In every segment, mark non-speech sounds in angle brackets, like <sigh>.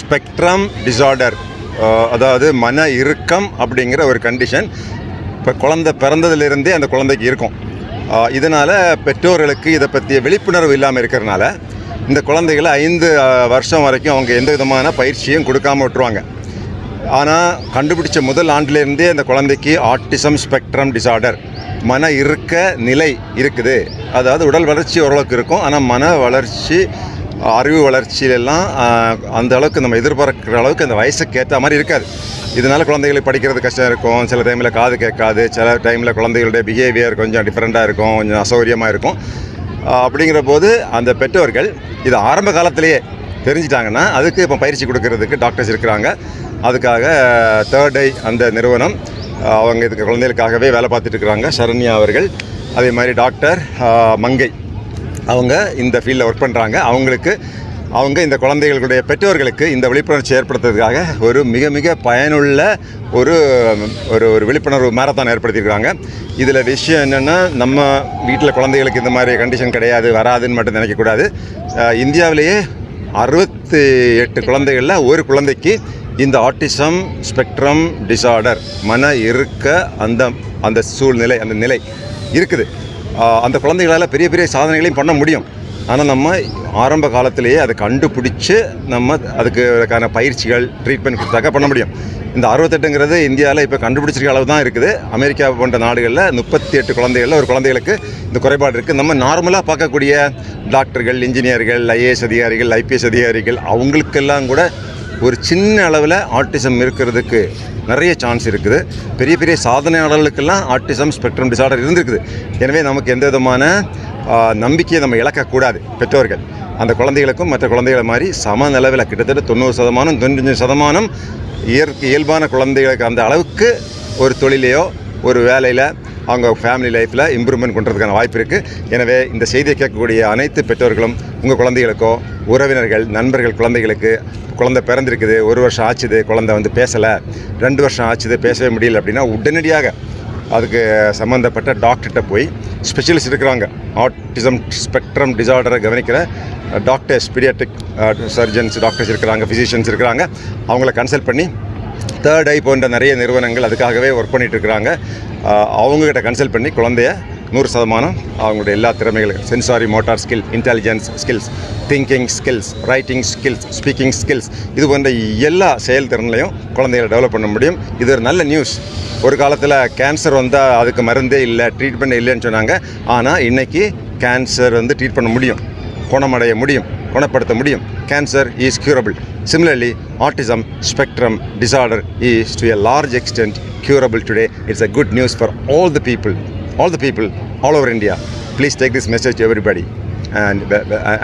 Spectrum disorder அதாவது மன இறுக்கம் அப்படிங்கிற ஒரு கண்டிஷன் இப்போ குழந்தை பிறந்ததுலேருந்தே அந்த குழந்தைக்கு இருக்கும். இதனால் பெற்றோர்களுக்கு இதை பற்றிய விழிப்புணர்வு இல்லாமல் இருக்கிறனால இந்த குழந்தைகளை ஐந்து வருஷம் வரைக்கும் அவங்க எந்த விதமான பயிற்சியும் கொடுக்காம விட்டுருவாங்க. ஆனால் கண்டுபிடிச்ச முதல் ஆண்டிலேருந்தே அந்த குழந்தைக்கு ஆட்டிசம் ஸ்பெக்ட்ரம் டிசார்டர் மன இருக்க நிலை இருக்குது. அதாவது உடல் வளர்ச்சி ஓரளவுக்கு இருக்கும். ஆனால் மன வளர்ச்சி அறிவு வளர்ச்சியிலெல்லாம் அந்த அளவுக்கு நம்ம எதிர்பார்க்குற அளவுக்கு அந்த வயசுக்கு ஏற்ற மாதிரி இருக்காது. இதனால் குழந்தைகளுக்கு படிக்கிறது கஷ்டம் இருக்கும். சில டைமில் காது கேட்காது. சில டைமில் குழந்தைகளுடைய பிஹேவியர் கொஞ்சம் டிஃப்ரெண்ட்டாக இருக்கும். கொஞ்சம் அசௌகரியமாக இருக்கும். அப்படிங்கிற போது அந்த பெற்றோர்கள் இது ஆரம்ப காலத்திலேயே தெரிஞ்சிட்டாங்கன்னா அதுக்கு இப்போ பயிற்சி கொடுக்கறதுக்கு டாக்டர்ஸ் இருக்கிறாங்க. அதுக்காக தேர்ட் ஐ அந்த நிறுவனம் அவங்க இதுக்கு குழந்தைகளுக்காகவே வேலை பார்த்துட்டு இருக்கிறாங்க. சரண்யா அவர்கள் அதே மாதிரி டாக்டர் மங்கை. அவங்க இந்த ஃபீல்டில் ஒர்க் பண்ணுறாங்க அவங்களுக்கு அவங்க இந்த குழந்தைகளுடைய பெற்றோர்களுக்கு இந்த விழிப்புணர்ச்சி ஏற்படுத்துறதுக்காக ஒரு மிக மிக பயனுள்ள ஒரு ஒரு ஒரு விழிப்புணர்வு மேரத்தான் ஏற்படுத்தியிருக்காங்க. இதில் விஷயம் என்னென்னா நம்ம வீட்டில் குழந்தைகளுக்கு இந்த மாதிரி கண்டிஷன் கிடையாது வராதுன்னு மட்டும் நினைக்கக்கூடாது இந்தியாவிலேயே அறுபத்தி எட்டு குழந்தைகளில் ஒரு குழந்தைக்கு இந்த ஆட்டிசம் ஸ்பெக்ட்ரம் டிசார்டர் மன இருக்க அந்த அந்த சூழ்நிலை அந்த நிலை இருக்குது. அந்த குழந்தைகளால் பெரிய பெரிய சாதனைகளையும் பண்ண முடியும். ஆனால் நம்ம ஆரம்ப காலத்திலேயே அதை கண்டுபிடிச்சு நம்ம அதுக்கான பயிற்சிகள் ட்ரீட்மெண்ட் கொடுத்தாக்க பண்ண முடியும். இந்த அறுபத்தெட்டுங்கிறது இந்தியாவில் இப்போ கண்டுபிடிச்சிருக்க அளவு தான் இருக்குது. அமெரிக்கா போன்ற நாடுகளில் முப்பத்தி எட்டு குழந்தைகளில் ஒரு குழந்தைகளுக்கு இந்த குறைபாடு இருக்குது நம்ம நார்மலாக பார்க்கக்கூடிய டாக்டர்கள் இன்ஜினியர்கள் ஐஏஎஸ் அதிகாரிகள் ஐபிஎஸ் அதிகாரிகள் அவங்களுக்கெல்லாம் கூட ஒரு சின்ன அளவில் ஆட்டிசம் இருக்கிறதுக்கு நிறைய சான்ஸ் இருக்குது. பெரிய பெரிய சாதனையாளர்களுக்கெல்லாம் ஆட்டிசம் ஸ்பெக்ட்ரம் டிசார்டர் இருந்திருக்குது. எனவே நமக்கு எந்த விதமான நம்பிக்கையை நம்ம இழக்கக்கூடாது பெற்றோர்கள். அந்த குழந்தைகளுக்கும் மற்ற குழந்தைகளை மாதிரி சம நிலவில் கிட்டத்தட்ட தொண்ணூறு சதமானம் தொண்ணூத்தஞ்சு சதமானம் இயற்கை இயல்பான குழந்தைகளுக்கு அந்த அளவுக்கு ஒரு தொழிலையோ ஒரு வேலையில் அவங்க ஃபேமிலி லைஃப்பில் இம்ப்ரூவ்மெண்ட் பண்ணுறதுக்கான வாய்ப்பு இருக்குது எனவே இந்த செய்தியை கேட்கக்கூடிய அனைத்து பெற்றோர்களும் உங்கள் குழந்தைகளுக்கோ உறவினர்கள் நண்பர்கள் குழந்தைகளுக்கு குழந்தை பிறந்திருக்குது ஒரு வருஷம் ஆச்சுது குழந்தை வந்து பேசலை ரெண்டு வருஷம் ஆச்சுது பேசவே முடியல அப்படின்னா உடனடியாக அதுக்கு சம்மந்தப்பட்ட டாக்டர்கிட்ட போய் ஸ்பெஷலிஸ்ட் இருக்கிறாங்க. ஆட்டிசம் ஸ்பெக்ட்ரம் டிசார்டரை கவனிக்கிற டாக்டர்ஸ் பீடியாட்ரிக் சர்ஜன்ஸ் டாக்டர்ஸ் இருக்கிறாங்க ஃபிசிஷியன்ஸ் இருக்கிறாங்க. அவங்கள கன்சல்ட் பண்ணி தேர்ட் ஐ போன்ற நிறைய நிறுவனங்கள் அதுக்காகவே ஒர்க் பண்ணிகிட்டு இருக்கிறாங்க அவங்கக்கிட்ட கன்சல்ட் பண்ணி குழந்தைய நூறு சதமானம் அவங்களுடைய எல்லா திறமைகளும் sensory motor skill intelligence skills thinking skills writing skills speaking skills இது போன்ற எல்லா செயல்திறன்லையும் குழந்தைகளை டெவலப் பண்ண முடியும். இது ஒரு நல்ல நியூஸ் ஒரு காலத்தில் கேன்சர் வந்தால் அதுக்கு மருந்தே இல்லை ட்ரீட்மெண்ட் இல்லைன்னு சொன்னாங்க. ஆனால் இன்றைக்கி கேன்சர் வந்து ட்ரீட் பண்ண முடியும். குணமடைய முடியும் குணப்படுத்த முடியும் cancer is curable similarly autism spectrum disorder is to a large extent curable today it's a good news for all the people all the people all over india please take this message to everybody and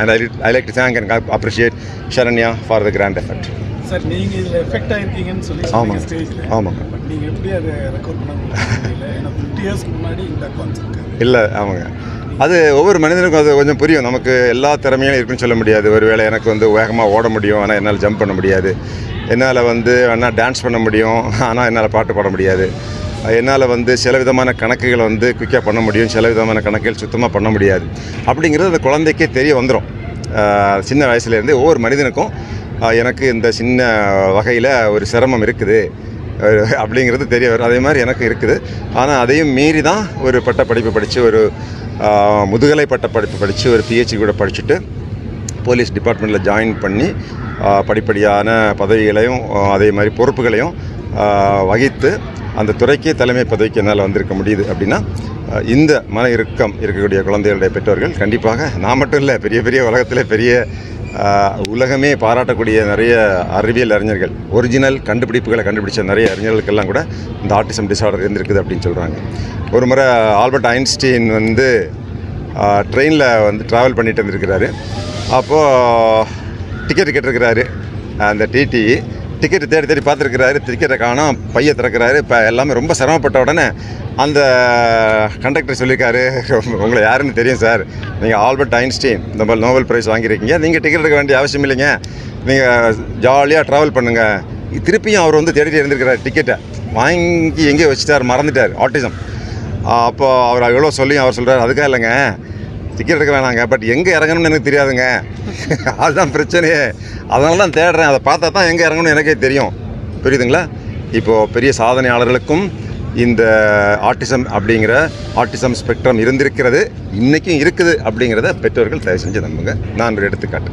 and I, I like to thank and appreciate sharanya for the grand effort sir நீங்க இதுல effect ஆயிருக்கீங்கன்னு சொல்லி ஆமாங்க. சொன்னீங்க ஸ்டேஜ்ல ஆமாங்க. But நீங்க எப்படி அதை ரெக்கார்ட் பண்ண முடியல ஏன்னா ஃபிஃப்டி இயர்ஸ்க்கு முன்னாடி இந்த கான்செப்ட் இல்லை ஆமாங்க அது ஒவ்வொரு மனிதனுக்கும் அது கொஞ்சம் புரியும். நமக்கு எல்லா திறமையும் இருக்குன்னு சொல்ல முடியாது. ஒருவேளை எனக்கு வந்து வேகமாக ஓட முடியும். ஆனால் என்னால் ஜம்ப் பண்ண முடியாது. என்னால் வந்து வேணால் டான்ஸ் பண்ண முடியும். ஆனால் என்னால் பாட்டு பாட முடியாது. என்னால் வந்து சில விதமான கணக்குகளை வந்து குயிக்காக பண்ண முடியும். சில விதமான கணக்குகள் சுத்தமாக பண்ண முடியாது. அப்படிங்கிறது அந்த குழந்தைக்கே தெரிய வந்துடும் சின்ன வயசுலேருந்து ஒவ்வொரு மனிதனுக்கும் எனக்கு இந்த சின்ன வகையில் ஒரு சிரமம் இருக்குது. அப்படிங்கிறது தெரிய வரும். அதே மாதிரி எனக்கு இருக்குது. ஆனால் அதையும் மீறி தான் ஒரு பட்ட படிப்பு படித்து ஒரு முதுகலை பட்ட படிப்பு படித்து ஒரு பிஹெச்டி கூட படிச்சுட்டு போலீஸ் டிபார்ட்மெண்ட்டில் ஜாயின் பண்ணி படிப்படியான பதவிகளையும் அதே மாதிரி பொறுப்புகளையும் வகித்து அந்த துறைக்கே தலைமை பதவிக்கு என்னால் வந்திருக்க முடியுது அப்படின்னா இந்த மன இறுக்கம் இருக்கக்கூடிய குழந்தைகளுடைய பெற்றோர்கள் கண்டிப்பாக நான் மட்டும் இல்லை பெரிய பெரிய உலகத்தில் பெரிய உலகமே பாராட்டக்கூடிய நிறைய அறிவியல் அறிஞர்கள் ஒரிஜினல் கண்டுபிடிப்புகளை கண்டுபிடிச்ச நிறைய அறிஞர்களுக்கெல்லாம் கூட இந்த ஆர்டிசம் டிசார்டர் இருந்திருக்குது அப்படின்னு சொல்கிறாங்க ஒரு முறை ஆல்பர்ட் ஐன்ஸ்டீன் வந்து ட்ரெயினில் வந்து ட்ராவல் பண்ணிட்டு இருந்திருக்கிறாரு. அப்போது டிக்கெட் கேட்டிருக்கிறாரு அந்த டிடி டிக்கெட் தேடி தேடி பார்த்துருக்கிறாரு டிக்கெட்டை காணும் பையை திறக்கிறாரு இப்போ எல்லாமே ரொம்ப சிரமப்பட்ட உடனே அந்த கண்டக்டர் சொல்லியிருக்காரு உங்களை யாருன்னு தெரியும் சார் நீங்கள் ஆல்பர்ட் ஐன்ஸ்டீன் இந்த மாதிரி நோபல் ப்ரைஸ் வாங்கியிருக்கீங்க நீங்கள் டிக்கெட் எடுக்க வேண்டிய அவசியம் இல்லைங்க. நீங்கள் ஜாலியாக ட்ராவல் பண்ணுங்கள் திருப்பியும் அவர் வந்து தேடிட்டு இருந்திருக்கிறார் டிக்கெட்டை வாங்கி எங்கேயோ வச்சுட்டார் மறந்துட்டார் ஆட்டிசம் அப்போது அவர் எவ்வளோ சொல்லியும் அவர் சொல்கிறார் அதுக்காக இல்லைங்க. டிக்கெட் எடுக்க வேணாங்க. பட் எங்கே இறங்கணும்னு எனக்கு தெரியாதுங்க. <laughs> அதுதான் பிரச்சனையே. அதனால தான் தேடுறேன். அதை பார்த்தா தான் எங்கே இறங்கணும்னு எனக்கே தெரியும். புரியுதுங்களா? இப்போது பெரிய சாதனையாளர்களுக்கும் இந்த ஆட்டிசம் அப்படிங்கிற ஆட்டிசம் ஸ்பெக்ட்ரம் இருந்திருக்கிறது. இன்றைக்கும் இருக்குது அப்படிங்கிறத பெற்றோர்கள் தயவு செஞ்சு நம்புங்க. நான் ஒரு எடுத்துக்காட்டு.